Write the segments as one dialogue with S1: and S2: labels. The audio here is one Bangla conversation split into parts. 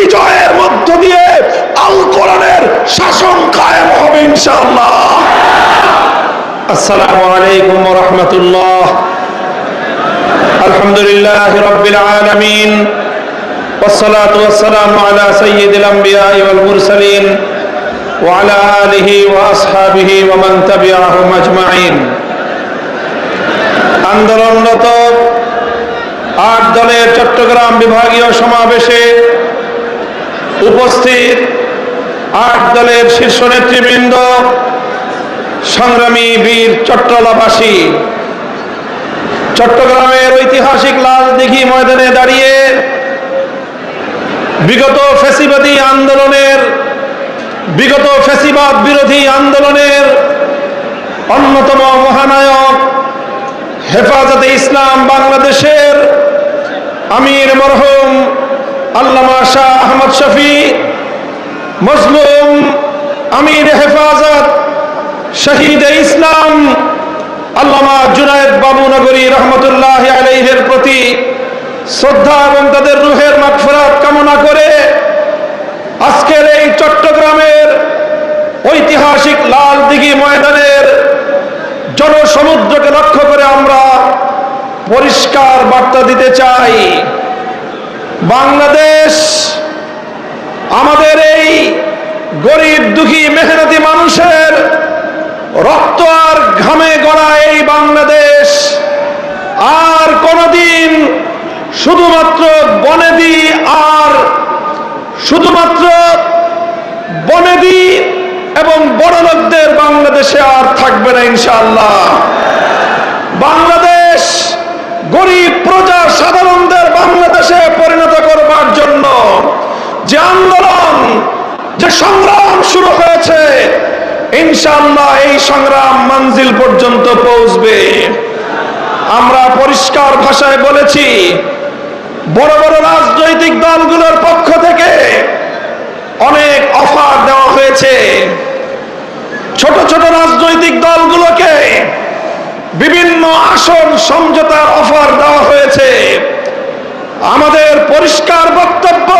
S1: বিজয়ের মধ্য দিয়ে আল কোরআনের শাসন কায়েম হবে ইনশাআল্লাহ। আসসালামু আলাইকুম ওয়া রাহমাতুল্লাহ। আলহামদুলিল্লাহি রাব্বিল আলামিন। ওয়া সালাতু ওয়া সালামু আলা সাইয়্যিদিল আমবিয়া ওয়াল মুরসালিন। ওয়া আলা আলিহি ওয়া আসহাবিহি ওয়া মান তাবিআহুম আজমাইন। আন্দোলনরত আট দলের চট্টগ্রাম বিভাগীয় সমাবেশে উপস্থিত আট দলের শীর্ষ নেতৃবৃন্দ, সংগ্রামী বীর চট্টলাবাসী চট্টগ্রামের ঐতিহাসিক লাল দিঘি ময়দানে দাঁড়িয়ে বিগত ফেসিবাদী আন্দোলনের, বিগত ফেসিবাদ বিরোধী আন্দোলনের অন্যতম মহানায়ক হেফাজতে ইসলাম বাংলাদেশের আমির মরহুম আল্লামা শাহ আহমদ শফি, মজলুম আমির হেফাজত, শহীদ ইসলাম, আল্লামা জুনায়দ বাবু নগরী রহমতুল্লাহ আলাইহের প্রতি শ্রদ্ধা এবং তাদের রুহের মাগফিরাত কামনা করে আজকের এই চট্টগ্রামের ঐতিহাসিক লাল দিঘি ময়দানের জনসমুদ্রকে লক্ষ্য করে আমরা পরিষ্কার বার্তা দিতে চাই। বাংলাদেশ আমাদের এই গরিব, দুঃখী, মেহনতি মানুষের রক্ত আর ঘামে গড়া এই বাংলাদেশ। আর কোনদিন শুধুমাত্র বনেদি আর শুধুমাত্র বনেদি এবং বড় লোকদের বাংলাদেশে আর থাকবে না ইনশাআল্লাহ। বাংলাদেশ গরিব প্রজা সাধারণদের বাংলাদেশে পরিণত করবার জন্য যে আন্দোলন, যে সংগ্রাম শুরু হয়েছে, ইনশাআল্লাহ এই সংগ্রাম মঞ্জিল পর্যন্ত পৌঁছবে। আমরা পরিষ্কার ভাষায় বলেছি, বড় বড় রাজনৈতিক দলগুলোর পক্ষ থেকে অনেক অফার দেওয়া হয়েছে। ছোট বিভিন্ন আসন সমঝোতার অফার দেওয়া হয়েছে। আমাদের পরিষ্কার বক্তব্য,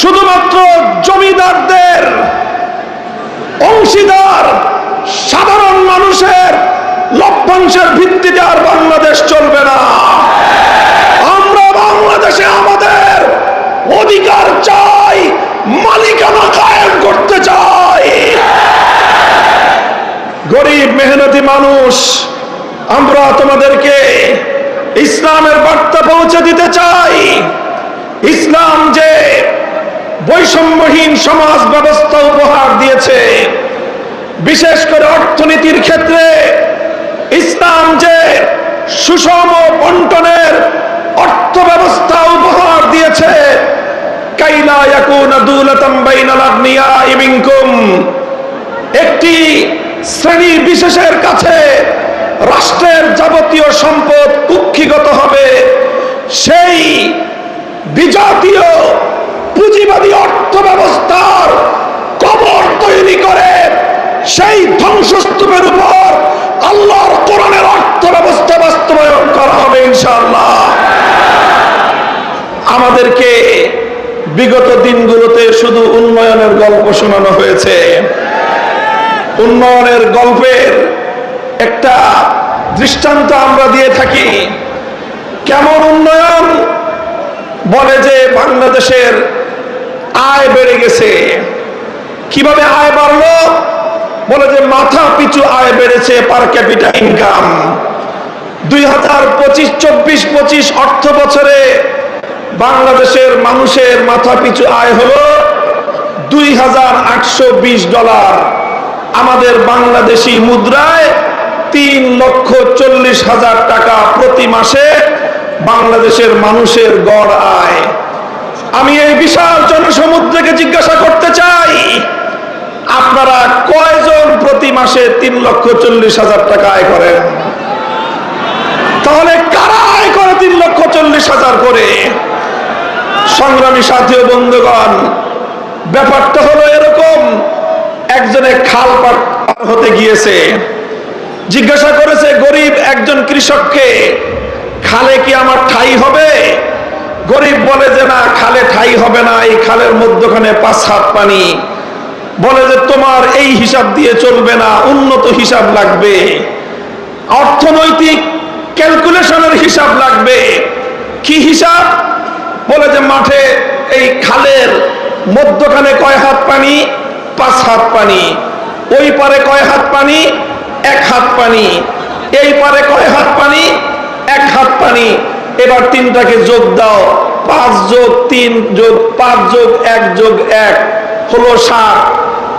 S1: শুধুমাত্র জমিদারদের, অংশীদার, সাধারণ মানুষের লভ্যাংশের ভিত্তিতে আর বাংলাদেশ চলবে না। আমরা বাংলাদেশে আমাদের অধিকার চাই মালিকানা কায়েম করতে চাই গরিব, মেহনতি মানুষ, আমরা তোমাদেরকে ইসলামের বার্তা পৌঁছে দিতে চাই। ইসলাম যে বৈষম্যহীন সমাজ ব্যবস্থা উপহার দিয়েছে, বিশেষ করে অর্থনীতির ক্ষেত্রে, ইসলাম যে সুষম বন্টনের অর্থ ব্যবস্থা উপহার দিয়েছে, কাইলা একটি শ্রেণি বিশেষের কাছে রাষ্ট্রের যাবতীয় সম্পদ কুক্ষিগত হবে। সেই বিজাতীয় পুঁজিবাদী অর্থ ব্যবস্থার কবর তৈরি করে সেই ধ্বংসস্তূপের উপর আল্লাহর কোরআনের অর্থ ব্যবস্থা বাস্তবায়ন করা হবে ইনশাআল্লাহ। আমাদেরকে বিগত দিনগুলোতে শুধু উন্নয়নের গল্প শোনানো হয়েছে। উন্নয়নের গল্পের একটা দৃষ্টান্ত আমরা দিয়ে থাকি। কেমন উন্নয়ন? বলে যে বাংলাদেশের আয় বেড়ে গেছে। কীভাবে আয় বাড়লো? বলে যে মাথা পিছু আয় বেড়েছে পার ক্যাপিটা ইনকাম দুই হাজার পঁচিশ, চব্বিশ, পঁচিশ অর্থ বছরে বাংলাদেশের মানুষের মাথা পিছু আয় হলো দুই হাজার আটশো বিশ ডলার আমাদের বাংলাদেশি মুদ্রায় তিন লক্ষ চল্লিশ হাজার টাকা প্রতি মাসে বাংলাদেশের মানুষের গড় আয়। আমি এই বিশাল জনসমুদ্রকে জিজ্ঞাসা করতে চাই, আপনারা কয়জন প্রতি মাসে তিন লক্ষ চল্লিশ হাজার টাকা আয় করেন? তাহলে কারা আয় করে তিন লক্ষ চল্লিশ হাজার করে? সংগ্রামী সাথী বন্ধুগণ, ব্যাপারটা হলো এরকম একজনে খাল পার হতে গিয়েছে। জিজ্ঞাসা করেছে, গরিব একজন কৃষককে খালে কি আমার ঠাই হবে? গরিব বলে যে, না, খালে ঠাই হবে না, এই খালের মধ্যখানে পাঁচ হাত পানি। বলে যে, তোমার এই হিসাব দিয়ে চলবে না, উন্নত হিসাব লাগবে। অর্থনৈতিক ক্যালকুলেশনের হিসাব লাগবে। কি হিসাব? বলে যে, মাঠে এই খালের মধ্যখানে কয় হাত পানি? পাঁচ হাত পানি, ওই পারে কয় হাত পানি? এক হাত পানি, এই পারে কয় হাত পানি? এক হাত পানি। এবার তিনটাকে যোগ দাও, পাঁচ যোগ তিন যোগ, পাঁচ যোগ এক যোগ এক, হলো সাত।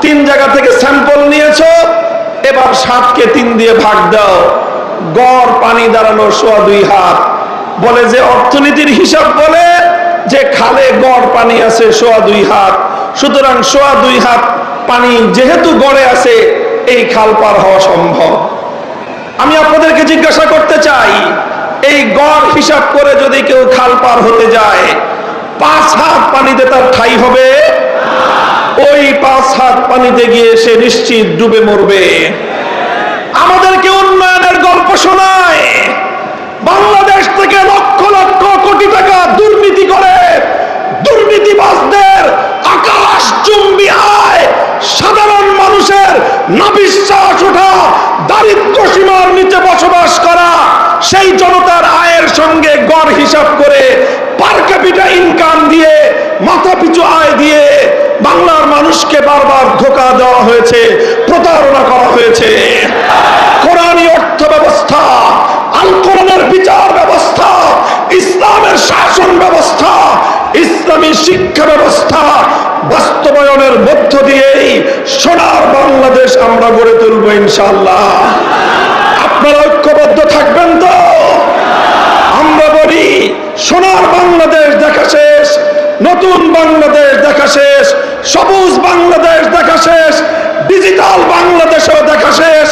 S1: তিন জায়গা থেকে স্যাম্পল নিয়েছো, এবার সাতকে তিন দিয়ে ভাগ দাও। গড় পানি দাঁড়ানো সোয়া দুই হাত। বলে যে অর্থনীতির হিসাব বলে যে খালে গড় পানি আছে সোয়া দুই হাত। সুতরাং সোয়া দুই হাত পানি যেহেতু গড়ে আছে, এই খাল পার হওয়া সম্ভব। আমি আপনাদেরকে জিজ্ঞাসা করতে চাই, এই গড় হিসাব করে যদি কেউ খাল পার হতে যায়, পাঁচ হাত পানিতে তার ঠাই হবে? ওই পাঁচ হাত পানিতে গিয়ে সে নিশ্চিত ডুবে মরবে আমাদেরকে উন্নয়নের গল্প শোনায় বাংলাদেশ থেকে লক্ষ লক্ষ কোটি টাকা দুর্নীতি করে দুর্নীতিবাজদের আকাশ চুম্বি আয় সাধারণ মানুষের নাবিশ্বাস দারিদ্র সীমার নিচে বসবাস করা, সেই জনতার আয়ের সঙ্গে গড় হিসাব করে পার ক্যাপিটা ইনকাম দিয়ে, মাথা পিছু আয় দিয়ে বাংলার মানুষকে বারবার ধোকা দেওয়া হয়েছে, প্রতারণা করা হয়েছে। কোরআনী অর্থ ব্যবস্থা আল কোরআনের বিচার ব্যবস্থা, ইসলামের শাসন ব্যবস্থা, ইসলামী শিক্ষা ব্যবস্থা বাস্তবায়নের মধ্য দিয়েই সোনার বাংলাদেশ আমরা গড়ে তুলবো ইনশাল্লাহ আপনারা ঐক্যবদ্ধ থাকবেন তো আমরা বলি সোনার বাংলাদেশ দেখা শেষ নতুন বাংলাদেশ দেখা শেষ সবুজ বাংলাদেশ দেখা শেষ ডিজিটাল বাংলাদেশও দেখা শেষ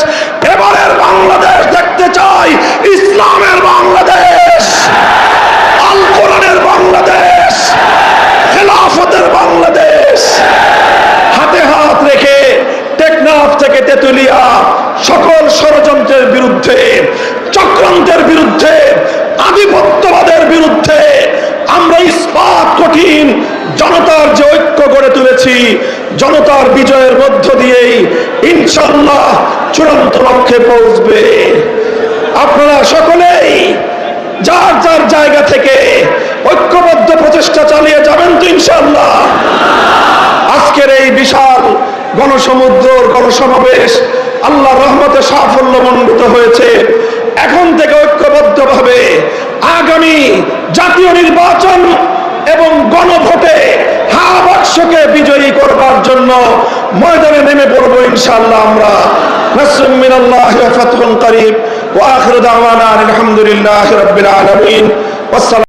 S1: এবারের বাংলাদেশ দেখতে চাই ইসলামের বাংলাদেশ আল কোরআনের বাংলাদেশ খেলাফতের বাংলাদেশ হাতে হাত রেখে টেকনাফ থেকে তেতুলিয়া সকল ষড়যন্ত্রের বিরুদ্ধে চক্রান্তের বিরুদ্ধে, আধিপত্যবাদের বিরুদ্ধে আমরা ইস্পাত কঠিন জনতার যে ঐক্য গড়ে তুলেছি, জনতার বিজয়ের মধ্য দিয়েই ইনশাল্লাহ চূড়ান্ত লক্ষ্যে পৌঁছবে। আপনারা সকলেই যার যার জায়গা থেকে ঐক্যবদ্ধ প্রচেষ্টা চালিয়ে যাবেন তো ইনশাল্লাহ গণসমুদ্র গণসমাবেশ আল্লাহ রহমতে সাফল্য মণ্ডিত হয়েছে। এখন থেকে ঐক্যবদ্ধভাবে আগামী জাতীয় নির্বাচন এবং গণভোটে হা বাক্সকে বিজয়ী করবার জন্য ময়দানে নেমে পড়ব ইনশাআল্লাহ আমরা। আলহামদুলিল্লাহি রাব্বিল আলামিন।